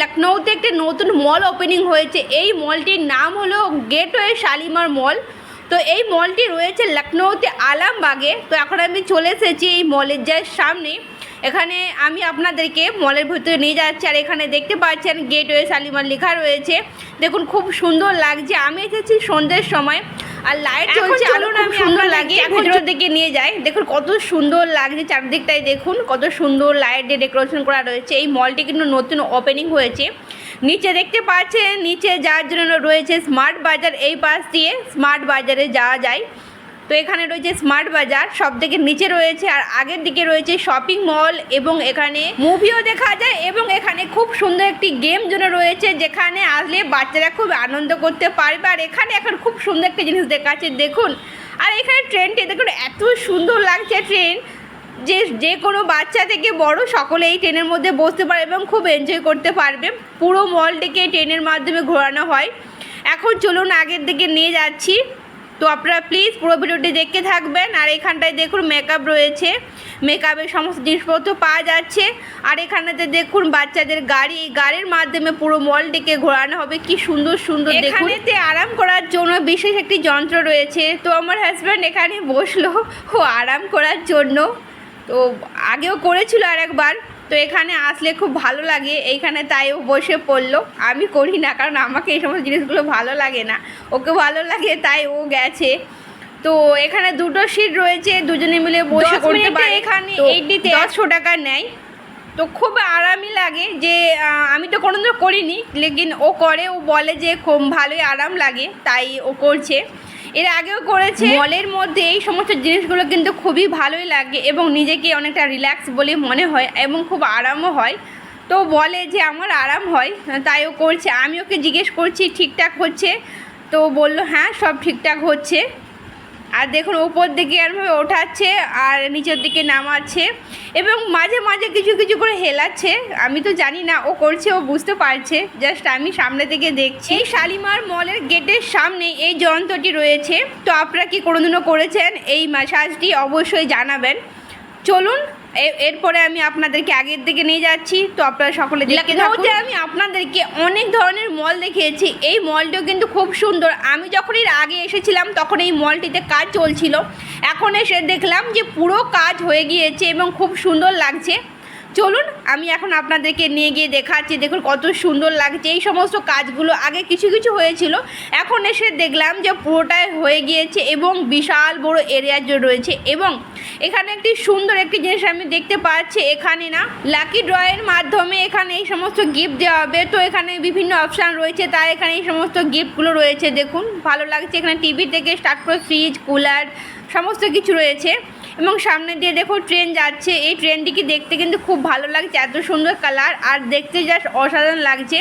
লখনৌতে একটি নতুন মল ওপেনিং হয়েছে। এই মলটির নাম হলো গেটওয়ে শালিমার মল তো এই মলটি রয়েছে লখনৌতে আলামবাগে। তো এখন আমি চলে এসেছি এই মলের যার সামনে। এখানে আমি আপনাদেরকে মলের ভিতরে নিয়ে যাচ্ছি। আর এখানে দেখতে পাচ্ছেন গেটওয়ে শালিমার লেখা রয়েছে। দেখুন, খুব সুন্দর লাগছে। আমি এসেছি সন্ধ্যের সময়। আর লাইট চলছে আলো না আমি আমি সুন্দর আপনাদেরকে লাগছে এখন ভিতরের দিকে নিয়ে যাই। দেখুন কত সুন্দর লাগছে চারদিকটাই দেখুন কত সুন্দর লাইট দিয়ে ডেকোরেশন করা রয়েছে। এই মলটি কিন্তু নতুন ওপেনিং হয়েছে। নিচে দেখতে পাচ্ছেন নিচে যাওয়ার জন্য রয়েছে স্মার্ট বাজার এই পাশ দিয়ে স্মার্ট বাজারে যাওয়া যায়। তো এখানে রয়েছে স্মার্ট বাজার, সব থেকে নিচে রয়েছে আর আগের দিকে রয়েছে শপিং মল এবং এখানে মুভিও দেখা যায় এবং এখানে খুব সুন্দর একটি গেম জোন রয়েছে যেখানে আসলে বাচ্চারা খুব আনন্দ করতে পারবে আর এখানে এখন খুব সুন্দর একটা জিনিস দেখাচ্ছে, দেখুন। আর এখানে ট্রেনটি দেখুন, এত সুন্দর লাগছে ট্রেন। যে যে কোনো বাচ্চা থেকে বড় সকলে এই ট্রেনের মধ্যে বসতে পারে এবং খুব এনজয় করতে পারবে। পুরো মলটিকে ট্রেনের মাধ্যমে ঘোরানো হয়। এখন চলুন আগের দিকে নিয়ে যাচ্ছি। তো আপনারা প্লিজ পুরো ভিডিওটি দেখতে থাকবেন আর এখানটায় দেখুন মেকআপ রয়েছে। মেকআপের সমস্ত জিনিসপত্র পাওয়া যাচ্ছে। আর এখানেতে দেখুন বাচ্চাদের গাড়ি, এই গাড়ির মাধ্যমে পুরো মলটিকে ঘোরানো হবে। কি সুন্দর সুন্দর এখানেতে আরাম করার জন্য বিশেষ একটি যন্ত্র রয়েছে। তো আমার হাজব্যান্ড এখানে বসল, ও আরাম করার জন্য। তো আগেও করেছিল আর একবার তো এখানে আসলে খুব ভালো লাগে। এইখানে তাই ও বসে পড়ল। আমি করি না কারণ আমাকে এই সমস্ত জিনিসগুলো ভালো লাগে না। ওকে ভালো লাগে তাই ও গেছে। তো এখানে দুটো সিট রয়েছে দুজনে মিলে বসে করতে পারে। এখানে এইটিতে একশো টাকা নেয়। তো খুব আরামই লাগে যে আমি তো কোনোদিনও করিনি লেকিন ও করে ও বলে যে খুব ভালোই আরাম লাগে তাই ও করছে। এর আগেও করেছে। মলের মধ্যে এই সমস্ত জিনিসগুলো কিন্তু খুবই ভালোই লাগে এবং নিজেকে অনেকটা রিল্যাক্স বলে মনে হয় এবং খুব আরামও হয়। তো বলে যে আমার আরাম হয়, তাই ও করছে। আমি ওকে জিজ্ঞেস করছি, ঠিকঠাক হচ্ছে? তো বলল হ্যাঁ সব ঠিকঠাক হচ্ছে। আর দেখুন, উপর দিকে এরভাবে ওঠাচ্ছে আর নিচের দিকে নামাচ্ছে এবং মাঝে মাঝে কিছু কিছু করে হেলাচ্ছে। আমি তো জানি না ও করছে, ও বুঝতে পারছে। জাস্ট আমি সামনে থেকে দেখছি। এই শালিমার মলের গেটের সামনে এই যন্ত্রটি রয়েছে। তো আপনারা কি কোনোদিনও করেছেন? এই ম্যাসাজটি অবশ্যই জানাবেন। চলুন এরপরে আমি আপনাদেরকে আগের দিকে নিয়ে যাচ্ছি। তো আপনারা সকলে দেখতে থাকুন। আমি আপনাদেরকে অনেক ধরনের মল দেখিয়েছি। এই মলটিও কিন্তু খুব সুন্দর। আমি যখন এর আগে এসেছিলাম তখন এই মলটিতে কাজ চলছিল। এখন এসে দেখলাম যে পুরো কাজ হয়ে গিয়েছে এবং খুব সুন্দর লাগছে। চলুন, আমি এখন আপনাদেরকে নিয়ে গিয়ে দেখাচ্ছি, দেখুন কত সুন্দর লাগছে। এই সমস্ত কাজগুলো আগে কিছু কিছু হয়েছিল, এখন এসে দেখলাম যে পুরোটাই হয়ে গিয়েছে এবং বিশাল বড় এরিয়া রয়েছে এবং এখানে একটি সুন্দর একটি জিনিস আমি দেখতে পাচ্ছি, এখানে না লাকি ড্রয়ের মাধ্যমে এখানে এই সমস্ত গিফট দেওয়া হবে। তো এখানে বিভিন্ন অপশান রয়েছে, তাই এখানে এই সমস্ত গিফটগুলো রয়েছে, দেখুন, ভালো লাগছে। এখানে টিভি থেকে স্টার্ট করে ফ্রিজ কুলার সমস্ত কিছু রয়েছে। এবং সামনে দিয়ে দেখো ট্রেন যাচ্ছে। এই ট্রেনটিকে দেখতে কিন্তু খুব ভালো লাগছে, এত সুন্দর কালার আর দেখতে জাস্ট অসাধারণ লাগছে।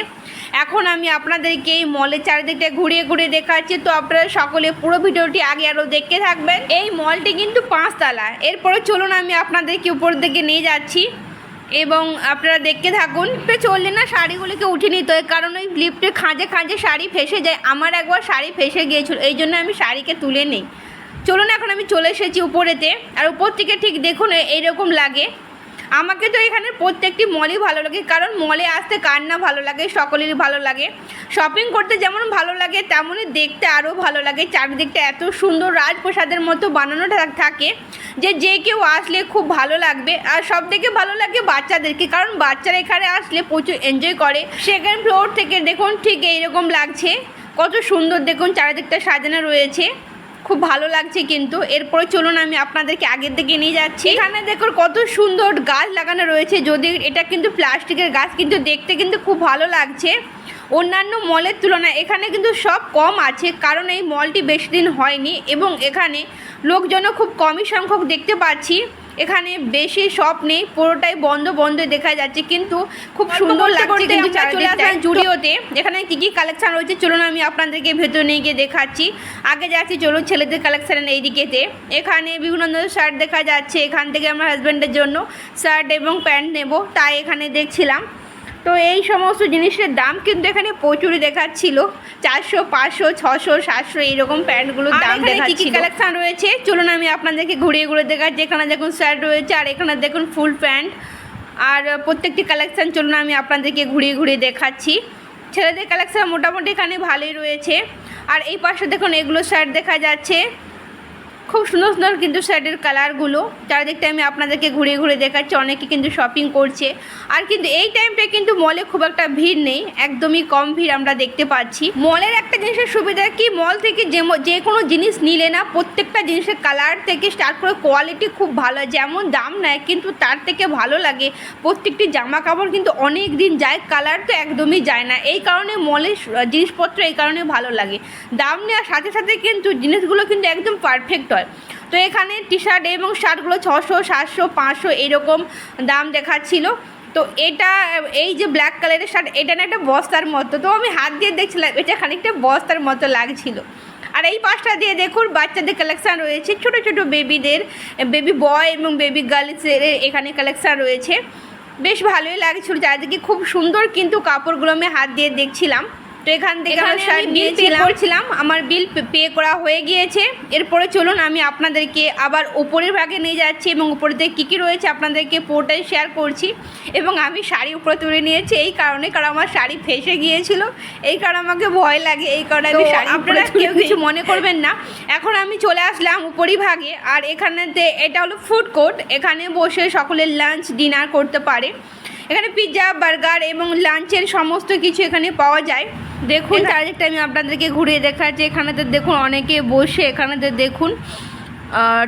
এখন আমি আপনাদেরকে এই মলের চারিদিকটা ঘুরিয়ে ঘুরিয়ে দেখাচ্ছি। তো আপনারা সকলে পুরো ভিডিওটি আগে আরও দেখতে থাকবেন। এই মলটি কিন্তু পাঁচতলা। এরপরে চলুন আমি আপনাদেরকে উপর দিকে নিয়ে যাচ্ছি। এবং আপনারা দেখতে থাকুন চললে না শাড়িগুলিকে উঠে নিতে কারণ ওই লিফটে খাঁজে খাঁজে শাড়ি ফেসে যায়। আমার একবার শাড়ি ফেসে গিয়েছিল, এই জন্য আমি শাড়িকে তুলে নিই। চলুন এখন আমি চলে এসেছি উপরেতে। আর উপর থেকে ঠিক দেখুন এইরকম লাগে। আমাকে তো এখানে প্রত্যেকটি মলই ভালো লাগে, কারণ মলে আসতে কার না ভালো লাগে, সকলেরই ভালো লাগে। শপিং করতে যেমন ভালো লাগে, তেমনই দেখতে আরও ভালো লাগে। চারিদিকটা এত সুন্দর রাজপ্রসাদের মতো বানানোটা থাকে যে যে কেউ আসলে খুব ভালো লাগবে। আর সব থেকে ভালো লাগে বাচ্চাদেরকে, কারণ বাচ্চারা এখানে আসলে প্রচুর এনজয় করে। সেকেন্ড ফ্লোর থেকে দেখুন, ঠিক এইরকম লাগছে। কত সুন্দর দেখুন, চারিদিকটা সাজানো রয়েছে। খুব ভালো লাগছে কিন্তু। এরপরে চলুন আমি আপনাদেরকে আগের দিকে নিয়ে যাচ্ছি। এখানে দেখুন কত সুন্দর গাছ লাগানো রয়েছে। যদি এটা কিন্তু প্লাস্টিকের গাছ, কিন্তু দেখতে কিন্তু খুব ভালো লাগছে। অন্যান্য মলের তুলনায় এখানে কিন্তু সব কম আছে, কারণ এই মলটি বেশি দিন হয়নি এবং এখানে লোকজনও খুব কমই সংখ্যক দেখতে পাচ্ছি। এখানে বেশি শপ নেই পুরোটাই বন্ধ বন্ধ দেখা যাচ্ছে কিন্তু খুব সুন্দর লাগছে কিন্তু চলে আসলাম জুডিওতে। এখানে কী কী কালেকশান রয়েছে চলুন আমি আপনাদেরকে ভেতরে নিয়ে গিয়ে দেখাচ্ছি। আগে যাচ্ছি চলুন ছেলেদের কালেকশান এই দিকেতে এখানে বিভিন্ন ধরনের শার্ট দেখা যাচ্ছে এখান থেকে আমার হাজব্যান্ডের জন্য শার্ট এবং প্যান্ট নেব তাই এখানে দেখছিলাম। তো এই সমস্ত জিনিসের দাম কিন্তু এখানে প্রচুরই দেখাচ্ছিল। চারশো পাঁচশো ছশো সাতশো এইরকম প্যান্টগুলোর দাম কি কি কালেকশন রয়েছে? চলুন আমি আপনাদেরকে ঘুরিয়ে ঘুরে দেখাচ্ছি এখানে দেখুন শার্ট রয়েছে আর এখানে দেখুন ফুল প্যান্ট আর প্রত্যেকটি কালেকশান চলুন আমি আপনাদেরকে ঘুরিয়ে ঘুরিয়ে দেখাচ্ছি। ছেলেদের কালেকশান মোটামুটি এখানে ভালোই রয়েছে। আর এই পাশে দেখুন এগুলো শার্ট দেখা যাচ্ছে। খুব সুন্দর সুন্দর কিন্তু শার্টের কালারগুলো। চারিদিকটা আমি আপনাদেরকে ঘুরে ঘুরে দেখাচ্ছি। অনেকে কিন্তু শপিং করছে। আর কিন্তু এই টাইমটায় কিন্তু মলে খুব একটা ভিড় নেই। একদমই কম ভিড় আমরা দেখতে পাচ্ছি। মলের একটা জিনিসের সুবিধা কি? মল থেকে যে যে কোনো জিনিস নিলে না, প্রত্যেকটা জিনিসের কালার থেকে স্টার্ট করে কোয়ালিটি খুব ভালো। যেমন দাম নেয়, কিন্তু তার থেকে ভালো লাগে। প্রত্যেকটি জামা কাপড় কিন্তু অনেক দিন যায় কালার তো একদমই যায় না। এই কারণে মলের জিনিসপত্র এই কারণে ভালো লাগে। দাম নেওয়ার সাথে সাথে কিন্তু জিনিসগুলো কিন্তু একদম পারফেক্ট তো এখানে টি শার্ট এবং শার্টগুলো ছশো, সাতশো, পাঁচশো এরকম দাম দেখাচ্ছিল। তো এটা, এই যে ব্ল্যাক কালারের শার্ট এটা না একটা বস্তার মতো। তো আমি হাত দিয়ে দেখছিলাম, এটা খানিকটা বস্তার মতো লাগছিল। আর এই পাশটা দিয়ে দেখুন, বাচ্চাদের কালেকশান রয়েছে, ছোট ছোট বেবিদের বেবি বয় এবং বেবি গার্লসের এখানে কালেকশান রয়েছে। বেশ ভালোই লাগছিল, চারিদিকে খুব সুন্দর কিন্তু কাপড়গুলো আমি হাত দিয়ে দেখছিলাম। তো এখান থেকে আমি শার্ট বিল পে করছিলাম আমার বিল পে করা হয়ে গিয়েছে। এরপরে চলুন আমি আপনাদেরকে আবার উপরের ভাগে নিয়ে যাচ্ছি এবং উপরেতে কী কী রয়েছে আপনাদেরকে পুরোটাই শেয়ার করছি। এবং আমি শাড়ি উপরে তুলে নিয়েছি এই কারণে কারণ আমার শাড়ি ফেসে গিয়েছিল এই কারণে আমাকে ভয় লাগে এই কারণে আমি শাড়ি আপনারা কেউ কিছু মনে করবেন না। এখন আমি চলে আসলাম উপরই ভাগে আর এখানেতে এটা হলো ফুড কোর্ট এখানে বসে সকলের লাঞ্চ ডিনার করতে পারে। এখানে পিৎজা বার্গার এবং লাঞ্চের সমস্ত কিছু এখানে পাওয়া যায়। দেখুন চারিদিকটা আমি আপনাদেরকে ঘুরিয়ে দেখাচ্ছি এখানেতে দেখুন অনেকে বসে এখানেতে দেখুন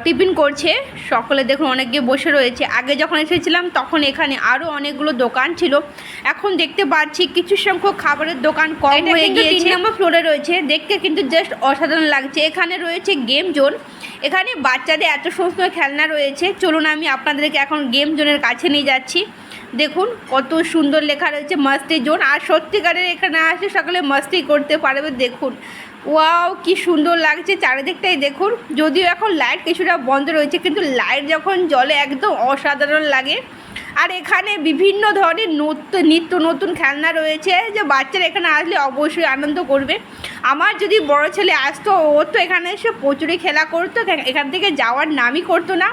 টিফিন করছে। সকলে দেখুন অনেকে বসে রয়েছে। আগে যখন এসেছিলাম তখন এখানে আরও অনেকগুলো দোকান ছিল। এখন দেখতে পাচ্ছি কিছু সংখ্যক খাবারের দোকান কম হয়ে গিয়েছে। নম্বর ফ্লোরে রয়েছে। দেখতে কিন্তু জাস্ট অসাধারণ লাগছে। এখানে রয়েছে গেম জোন এখানে বাচ্চাদের এত সমস্ত খেলনা রয়েছে। চলুন আমি আপনাদেরকে এখন গেম জোনের কাছে নিয়ে যাচ্ছি। দেখুন, কত সুন্দর লেখা রয়েছে, মাস্তি জোন। আর সত্যিকারের এখানে আসলে সকলে মাস্তি করতে পারবে, দেখুন। ওয়াও, কি সুন্দর লাগছে, চারিদিকটাই দেখুন। যদিও এখন লাইট কিছুটা বন্ধ রয়েছে, কিন্তু লাইট যখন জলে একদম অসাধারণ লাগে। আর এখানে বিভিন্ন ধরনের নতুন নিত্য নতুন খেলনা রয়েছে। যে বাচ্চারা এখানে আসলে অবশ্যই আনন্দ করবে। আমার যদি বড় ছেলে আসতো, ও তো এখানে এসে প্রচুরই খেলা করতো। এখান থেকে যাওয়ার নামই করতো না।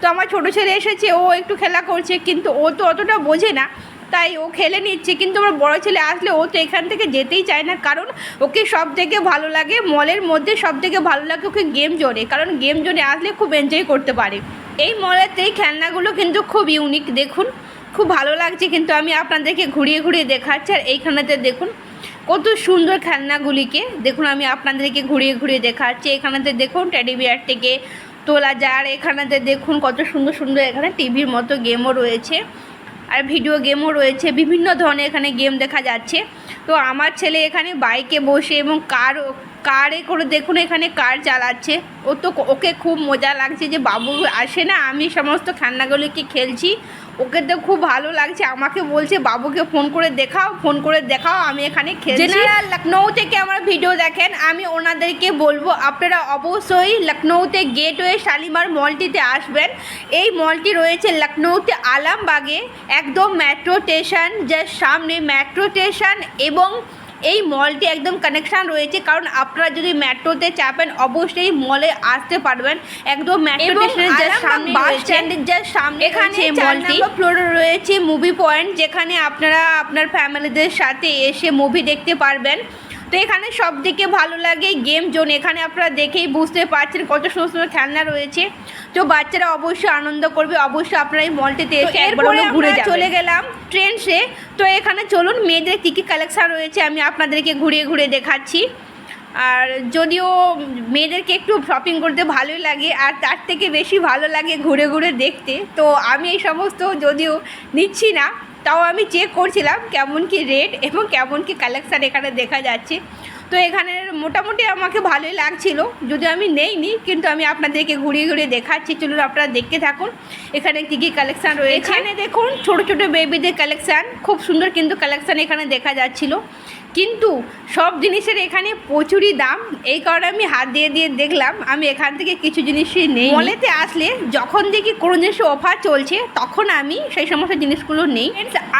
তো আমার ছোটো ছেলে এসেছে, ও একটু খেলা করছে, কিন্তু ও তো অতটা বোঝে না, তাই ও খেলে নিচ্ছে, কিন্তু আমার বড় ছেলে আসলে ও তো এখান থেকে যেতেই চায় না, কারণ ওকে সব থেকে ভালো লাগে মলের মধ্যে সব থেকে ভালো লাগে ওকে গেম জোনে, কারণ গেম জোনে আসলে খুব এনজয় করতে পারে। এই মলেতে এই খেলনাগুলো কিন্তু খুব ইউনিক দেখুন, খুব ভালো লাগছে, কিন্তু আমি আপনাদেরকে ঘুরিয়ে ঘুরিয়ে দেখাচ্ছি, আর এইখানেতে দেখুন, কত সুন্দর খেলনাগুলিকে, দেখুন আমি আপনাদেরকে ঘুরিয়ে ঘুরিয়ে দেখাচ্ছি, এখানেতে দেখুন টেডি বিয়ার থেকে তোলা যায়। আর এখানেতে দেখুন কত সুন্দর সুন্দর এখানে টিভির মতো গেমও রয়েছে। আর ভিডিও গেমও রয়েছে। বিভিন্ন ধরনের এখানে গেম দেখা যাচ্ছে। তো আমার ছেলে এখানে বাইকে বসে এবং কার কারে করে দেখুন এখানে কার চালাচ্ছে। ও তো ওকে খুব মজা লাগছে যে বাবু আসে না আমি সমস্ত খেলনাগুলিকে খেলছি। ওকে তো খুব ভালো লাগছে আমাকে বলছে বাবুকে ফোন করে দেখাও ফোন করে দেখাও আমি এখানে খেলছি। জেনারেল লখনৌ থেকে আমার ভিডিও দেখেন? আমি ওনাদেরকে বলব আপনারা অবশ্যই লখনৌতে গেটওয়ে শালিমার মলটিতে আসবেন। এই মলটি রয়েছে লখনৌতে আলামবাগে একদম মেট্রো স্টেশন যার সামনে মেট্রো স্টেশন এবং এই মলটি একদম কানেকশান রয়েছে কারণ আপনারা যদি মেট্রোতে চাপেন অবশ্যই মলে আসতে পারবেন। একদম মেট্রো স্টেশনের সামনে বাস স্ট্যান্ডের যার সামনে এখানে মলটি ফ্লোরে রয়েছে মুভি পয়েন্ট যেখানে আপনারা আপনার ফ্যামিলিদের সাথে এসে মুভি দেখতে পারবেন। তো এখানে সব থেকে ভালো লাগে গেম জোন। এখানে আপনারা দেখেই বুঝতে পারছেন কত সুন্দর সুন্দর খেলনা রয়েছে। তো বাচ্চারা অবশ্যই আনন্দ করবে। অবশ্যই আপনারা এই মলটিতে এসে একবার এরপরে ঘুরে চলে গেলাম ট্রেন্ডসে তো এখানে চলুন মেয়েদের কী কী কালেকশান রয়েছে আমি আপনাদেরকে ঘুরিয়ে ঘুরিয়ে দেখাচ্ছি। আর যদিও মেয়েদেরকে একটু শপিং করতে ভালোই লাগে আর তার থেকে বেশি ভালো লাগে ঘুরে ঘুরে দেখতে। তো আমি এই সমস্ত যদিও নিচ্ছি না। তাও আমি চেক করছিলাম কেমন কি রেট এবং কেমন কি কালেকশান এখানে দেখা যাচ্ছে। তো এখানে মোটামুটি আমাকে ভালোই লাগছিল। যদি আমি নেইনি, কিন্তু আমি আপনাদেরকে ঘুরিয়ে ঘুরিয়ে দেখাচ্ছি। চলুন আপনারা দেখতে থাকুন, এখানে কী কী কালেকশান রয়েছে। এখানে দেখুন, ছোট ছোট বেবিদের কালেকশান খুব সুন্দর কিন্তু কালেকশান এখানে দেখা যাচ্ছিল। কিন্তু সব জিনিসের এখানে প্রচুরই দাম। এই কারণে আমি হাত দিয়ে দিয়ে দেখলাম আমি এখান থেকে কিছু জিনিসই নেই মলেতে আসলে যখন দেখি কোনো জিনিসের অফার চলছে তখন আমি সেই সমস্ত জিনিসগুলো নেই।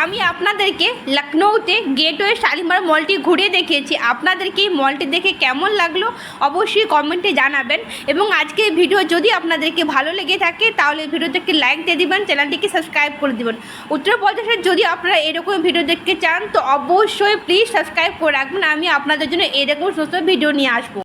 আমি আপনাদেরকে লখনৌতে গেটওয়ে শালিমার মলটি ঘুরিয়ে দেখিয়েছি। আপনাদেরকে এই মলটি দেখে কেমন লাগল অবশ্যই কমেন্টে জানাবেন। এবং আজকে ভিডিও যদি আপনাদেরকে ভালো লেগে থাকে তাহলে ভিডিওতে একটি লাইক দিয়ে দিবেন চ্যানেলটিকে সাবস্ক্রাইব করে দিবেন। উত্তরপ্রদেশের যদি আপনারা এরকম ভিডিও দেখতে চান তো অবশ্যই প্লিজ সাবস্ক্রাইব করে রাখবেন আমি আপনাদের জন্য এরকম সমস্ত ভিডিও নিয়ে আসব।